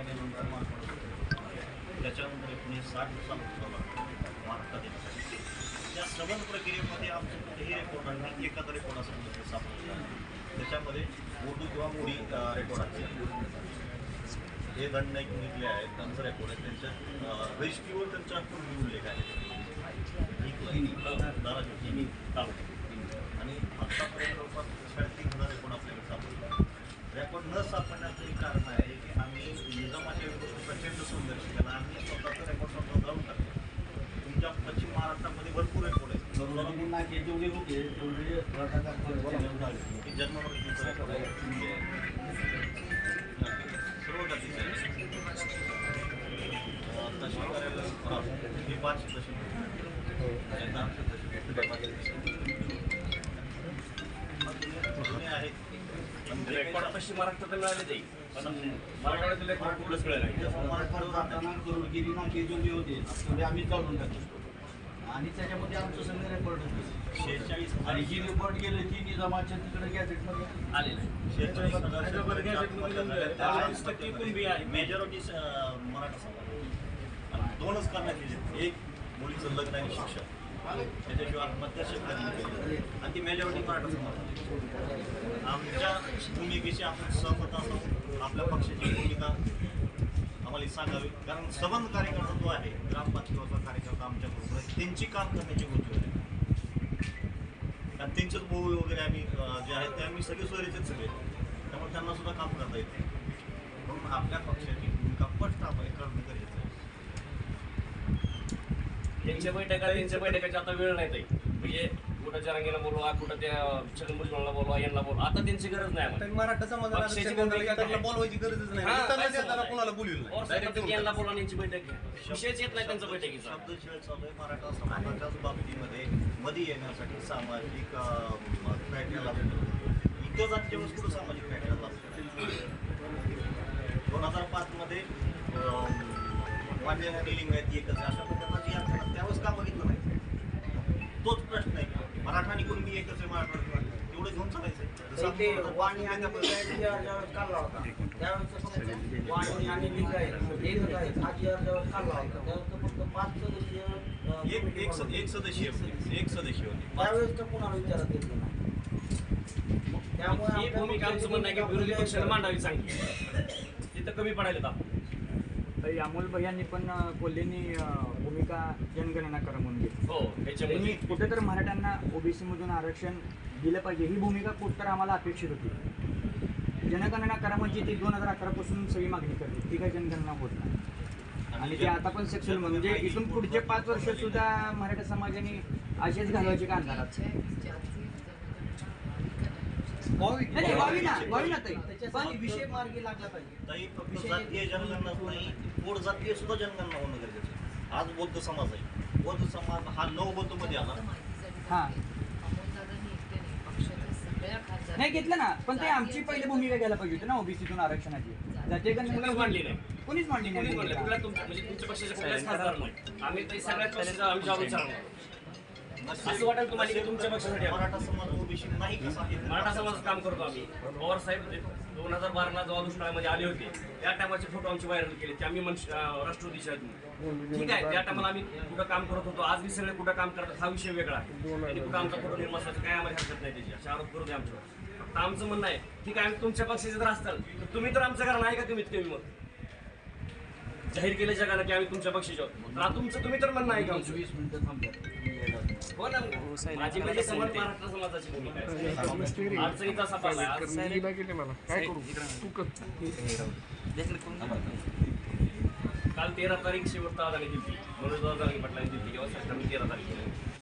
महिन्यानंतर महाराष्ट्र त्याच्यानंतर एकोणीसशे साठ साला महाराष्ट्रात येण्यासाठी त्या सबन प्रक्रियेमध्ये आमचे कुठेही रेकॉर्ड आणि एखादा रेकॉर्ड असं सापडलेलं आहे त्याच्यामध्ये मोठू किंवा मोडी रेकॉर्ड आहे हे दंड नाईक निघले आहेत. त्यांचं रेकॉर्ड आहे. त्यांच्या रजिस्ट्रीवर त्यांच्या पूर्वी उल्लेख आहे. आणि आतापर्यंत नाके जेवढे तेवढे सर्व जातीचे तहसील कार्यालय हे पाच तहसील आहेत. पण रेकॉर्ड पश्चिम महाराष्ट्रात मिळाले जाईल पण मराठवाड्यातील रेकॉर्ड कुठलंच मिळालं नाही. मराठवाड्यात जाताना गरुडगिरी नाके जेवढे होते आम्ही काढून टाकतो. आणि त्याच्यामध्ये आमचं सगळं रेकॉर्ड होतं. शेहेचाळीस आणि जी रिपोर्ट गेले ती निजामाच्या तिकडे गॅजेटमध्ये आले नाही शेहेचाळीस हजार शेतकरी टक्के कुणबी आहे. मेजॉरिटी मराठा समाज आणि दोनच करण्यात येते एक मुलीचं लग्न आणि शिक्षण. त्याच्याशिवाय आत्महत्या शेतकऱ्यांनी केली. आणि ती मेजॉरिटी मराठा समाज आमच्या भूमिकेशी आपण सहमत असतो. आपल्या पक्षाची भूमिका आम्हाला सांगावी. कारण सबंध कार्यकर्ता जो आहे ग्रामपंचायतीचा कार्यकर्ता आमच्या आहे त्यांची काम करण्याची गोष्ट आहे कारण त्यांचेच भाऊ वगैरे आम्ही जे आहेत ते आम्ही सगळे सोयरीचेच सगळे. त्यामुळे त्यांना सुद्धा काम करता येते म्हणून आपल्या पक्षाची भूमिका स्पष्ट आपण करणं गरजेचं आहे. त्यांच्या बैठका त्यांच्या बैठकाची आता वेळ नाही ताई. म्हणजे कुठं जरांगीला बोलवा कुठं त्या छगन भुजबळला बोलवा यांना बोलवा आता त्यांची गरज नाही आम्हाला. मराठा समाजाला पक्षाची आरक्षण द्यायला भूमिका इतरांना काय? बोलवायची गरजच नाही. हा, काय? कोणाला बोलवलं और नाही Direct यांना. बोलवा यांची बैठक घ्या. विषयच येत नाही त्यांचा बैठकीचा. शब्द खेळ चालू आहे. मराठा समाजाच्याच बाबतीमध्ये मध्ये येण्यासाठी सामाजिक क्रायटेरिया लागतो. इतर जातीच्या वेळेस कुठं सामाजिक क्रायटेरिया लागतो? दोन हजार पाच मध्ये अं, मान्य लिंगायत एकच. अशा प्रकारची यंत्रणा त्यावेळेस का बघितलं नाही तोच प्रश्न आहे मराठा आणि कुणबी एकच आहे मराठा तेवढं घेऊन चालायचं तर ते वाणी आणि लिंगायत ज्या- ज्यावेळेस काढला होता त्यावेळेस फक्त वाणी आणि लिंगायत एकच आहे. जी ज्यावेळेस काढला होता. त्यावेळेस फक्त पाच सदस्य अं, एक एक सदस्य होती. एक सदस्य. होती. त्यावेळेस तर कुणाला विचारत येत नाही. त्यामुळे आपल्या भूमिका आमचं म्हणणं आहे की विरोधी पक्षाला मांडावी चांगली. तिथं कमी पडायला आपण तर अमोल भैयांनी पण कोल्हेंनी भूमिका जनगणना करा म्हणून घेतली हो त्यांनी ह्याच्यामध्ये कुठेतर मराठ्यांना ओबीसी मधून आरक्षण दिलं पाहिजे. ही भूमिका कुठतर आम्हाला अपेक्षित होती. जनगणना करा म्हणजे ती दोन हजार अकरा पासून सगळी मागणी करते. ती काही जनगणना होत नाही. आणि ते आता पण सक्षम म्हणजे इथून पुढचे पाच वर्ष सुद्धा मराठा समाजाने असेच घालवायचे का अंधारात? व्हावी. नाही, नाही, व्हावी ना व्हावी ना ताई. विषय मार्गी लागला पाहिजे. ताई फक्त जातीय जनगणनाच नाही पोट जातीय सुद्धा जनगणना होणं गरजेचं आहे. आज बौद्ध समाज आहे. बौद्ध समाज हा नऊ बौद्धमध्ये आला. हा. नाही घेतलं ना. पण ते आमची पहिली भूमिका घ्यायला पाहिजे होती ना ओबीसीतून आरक्षणाची. जातीय कोणीच जनगणना मांडली नाही. कोणीच मांडली नाही. कुठल्या तुमच्या म्हणजे तुमच्या पक्षाच्या कुठल्याच खासदार नाही आम्ही सगळ्याच पक्षाचा आमच्या विचार असं वाटेल तुम्हाला की तुमच्या पक्षासाठी. मराठा समाज ओबीसी नाही कसा? मराठा समाजात काम करतो आम्ही. पवार साहेब दोन हजार बाराला जेव्हा दुष्काळामध्ये आले होते त्या टायमाचे फोटो आमचे व्हायरल केले. ते आम्ही मनुष्य अं, राष्ट्रवादीच्या. ठीक आहे त्या टायमाला आम्ही कुठं काम करत होतो आज मी सगळे कुठं काम करतात हा विषय वेगळा आहे. आणि कुठं आमचा फोटो निर्माण काय आम्हाला हरकत नाही त्याची. असे आरोप करू दे आमच्यावर. फक्त आमचं म्हणणं आहे ठीक आहे आम्ही तुमच्या पक्षाचे जर असताल तर तुम्ही तर आमचं कारण आहे का कमीत कमी मग? जाहीर केलं जगानं की आम्ही तुमच्या पक्षाचे आहोत. तर आता तुमचं तुम्ही तर म्हणणं आहे का आमचं? वीस मिनिटं थांबतात काल तेरा तारीख शेवट आधाने दिली मनोज दादा पाटलांनी दिली किंवा तेरा तारीख